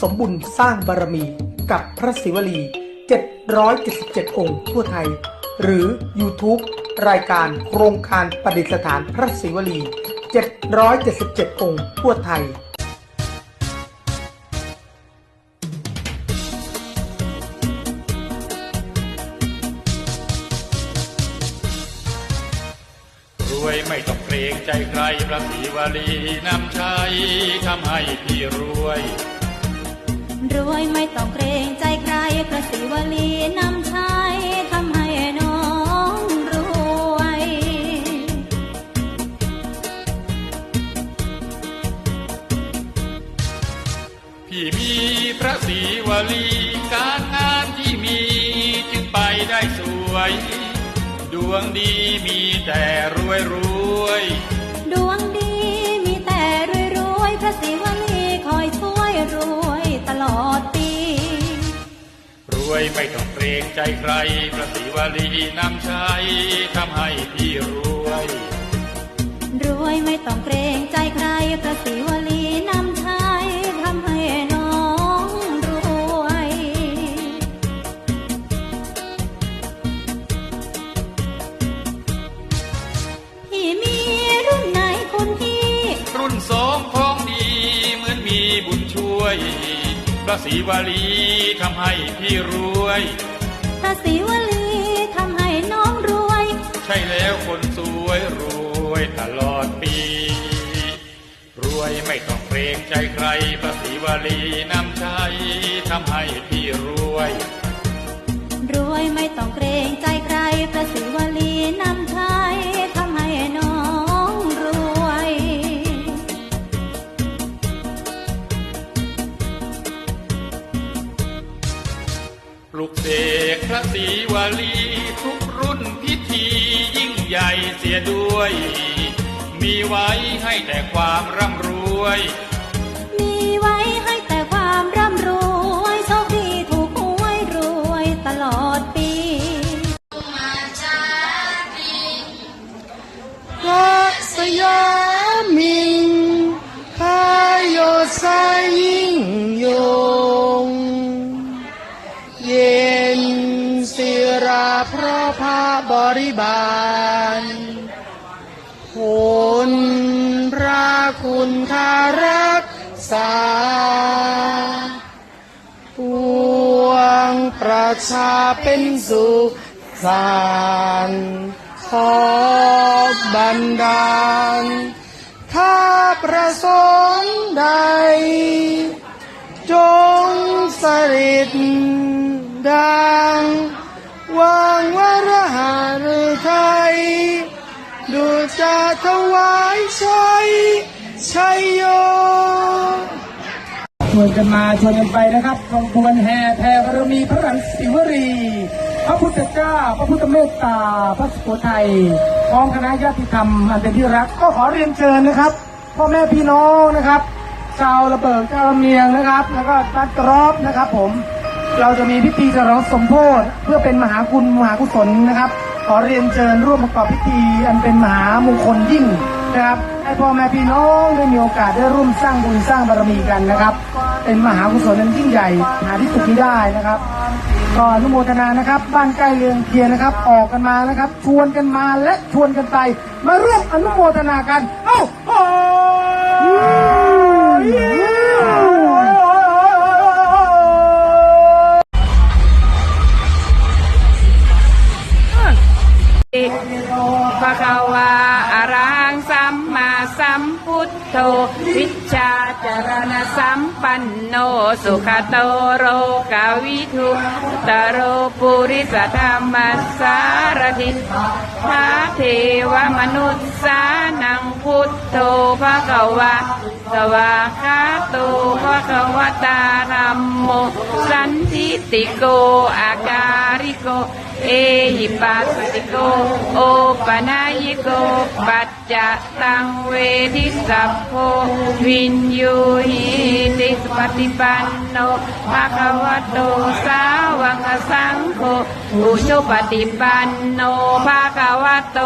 สมบุญสร้างบารมีกับพระศิวลี 777 องค์ทั่วไทย หรือ YouTube รายการโครงการประดิษฐานพระศิวลี 777 องค์ทั่วไทยรวยไม่ต้องเกรงใจใครพระศรีวลีนำชัยทำให้พี่รวย รวยไม่ต้องเกรงใจใครพระศิวลีนำชัยทำให้น้องรวย พี่มีพระศรีวลีการงานที่มีจึงไปได้สวย ดวงดีมีแต่รวยรวย ดวงดีมีแต่รวยรวยๆพระศิวลีคอยช่วยรวย ตลอดปี รวยไม่ต้องเกรงใจใครพระศรีวลีนำชัยทำให้พี่รวย รวยไม่ต้องเกรงใจใครพระศิวลีนำชัยทำให้น้องรวยที่มีรุ่นไหนคุณพี่ รุ่นสองของดีเหมือนมีบุญช่วยพ ระศรีวลีทำให้พี่รวย พระศิวลีทำให้น้องรวย ใช่แล้วคนสวยรวยตลอดปี รวยไม่ต้องเกรงใจใคร พระศรีวลีนำชัยทำให้พี่รวย รวยไม่ต้องเกรงใจใคร พระศิวลีนำชัย วลีทุกรุ่นพิธียิ่งใหญ่เสียด้วย มีไว้ให้แต่ความร่ำรวย พระพาบริบาลผลพระคุณคารักษาปวงประชาเป็นสุขสานขอบันดาล ถ้าประสงค์ใด จงสริดดัง วางวรหาฤทัยดูจะถวายชัยชัยโยชวนกันมาชวนกันไปนะครับขบวนแห่แผ่บารมีพระรันศิวรี พระพุทธเจ้า พระพุทธเมตตา พระสุโขทัยพร้อมคณะญาติธรรมอันเป็นที่รัก ก็ขอเรียนเชิญนะครับ พ่อแม่พี่น้องนะครับ ชาวระเบิดชาวเมียงนะครับ แล้วก็ตัดกรอบนะครับผม เราจะมีพิธีฉลองสมโพธิเพื่อเป็นมหาคุณมหากุศลนะครับ ขอเรียนเชิญร่วมประกอบพิธีอันเป็นมหามงคลยิ่งนะครับให้พ่อแม่พี่น้องได้มีโอกาสได้ร่วมสร้างบุญสร้างบารมีกันนะครับ เป็นมหากุศลอันยิ่งใหญ่หาที่สุดที่ได้นะครับก็อนุโมทนานะครับ บ้านใกล้เรือนเคียงนะครับ ออกกันมานะครับ ชวนกันมาและชวนกันไป มาร่วมอนุโมทนากัน ชาจารณสัมปันโนสุขโตโรกาวิทุตโรปุริสธรรมสารทิพระเทวมนุษย์สานังพุทโธภะคะวะสวาคาโตภะคะวตาธัมโมสันทิติโกอาการิโก เอหิปัสสิโก โอปนายโกปัจ จะตังเวทิสัพโพวินยูหิติปฏิปันโนภะคะวะโตสาวกสังโฆอุชุปฏิปันโนภะคะวะโต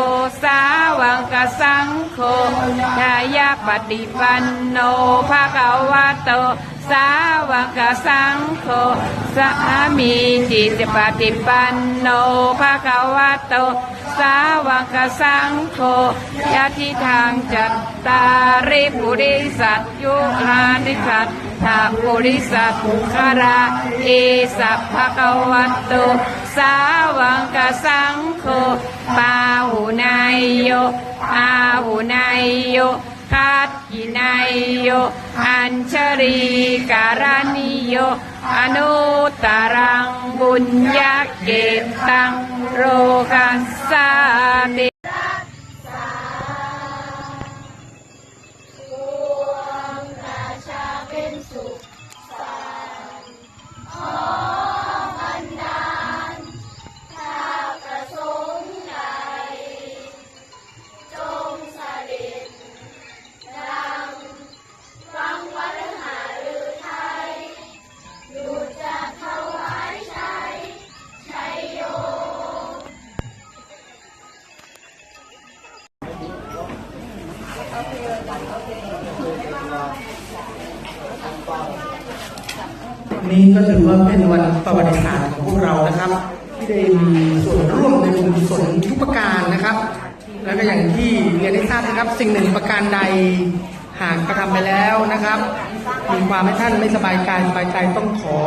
สาวกสังโฆทายาปฏิปันโนภะคะวะโต สาวกสังโฆสามีจิตปฏิปันโนภะคะวะโต สาวกสังโฆยะทิทางจัตตาริปุริสัตยุลานิสัตถาปุริสัตคาราเอสัพพะคะวะโต สาวกสังโฆปาหุนายโยอาหุนายโยคัต กินายโย อัญชรีการานิโย อนุตตรังบุญญาเกตังโรกัสสาติ นี้ก็ถือว่าเป็นวันประวัติศาสตร์ของพวกเรานะครับ ที่ได้มีส่วนร่วมในบุญกุศลทุกประการนะครับ แล้วก็อย่างที่เรียนให้ทราบนะครับ สิ่งหนึ่งประการใดหากกระทำไปแล้วนะครับ มีความให้ท่านไม่สบายกายสบายใจต้องขอ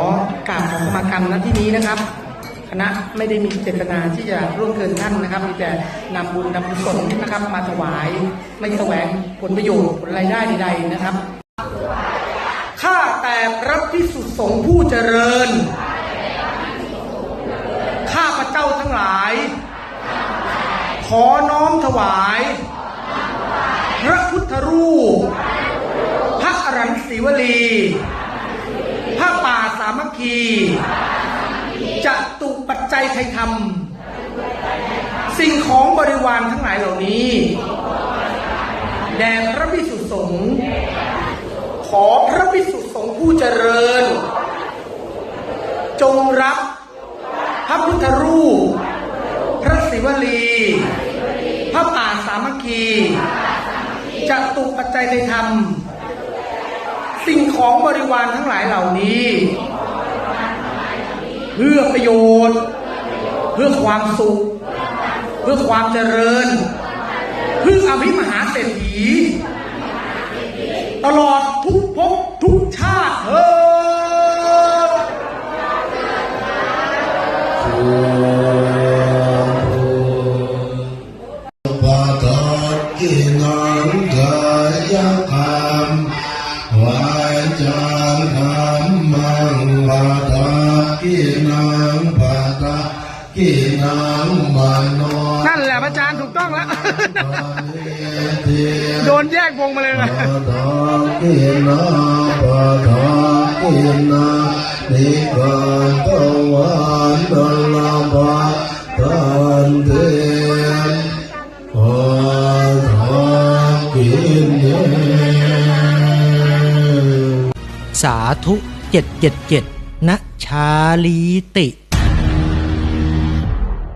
กราบขอขมากรรมณที่นี้นะครับ คณะไม่ได้มีเจตนาที่จะร่วงเกินท่านนะครับ มีแต่นำบุญนำกุศลนะครับ มาถวายไม่แสวงผลประโยชน์ผลรายได้ใดๆนะครับข้าแต่พระพิสุทธิสงฆ์ผู้เจริญ ข้าพระเจ้าทั้งหลาย ขอน้อมถวาย พระพุทธรูป พระอรันศรีวลี พระป่าสามัคคี จะตุปัจจัยไทยธรรม สิ่งของบริวารทั้งหลายเหล่านี้ แด่พระพิสุสงฆ์ขอพระพิสุสงฆ์ผู้เจริญ จงรับพระพุทธรูป พระศิวลี พระป่าสามัคคีจะตุปัจจัยในธรรม สิ่งของบริวารทั้งหลายเหล่านี้ เพื่อประโยชน์ เพื่อความสุข เพื่อความเจริญ เพื่ออภิมหาเศรษฐี ตลอดทุกภพทุกชาติเถิดปะทอดกินังกา งปะทอดกินังมโนนั่นแหละพระอาจารย์ถูกต้องแล้วเทียโดนแยกวงมาเลยนะปะทอดกินังปะทอดกินังนิพพานตวันตละภะทันเตขอทานกินเยสาธุ 777ณชาลีติ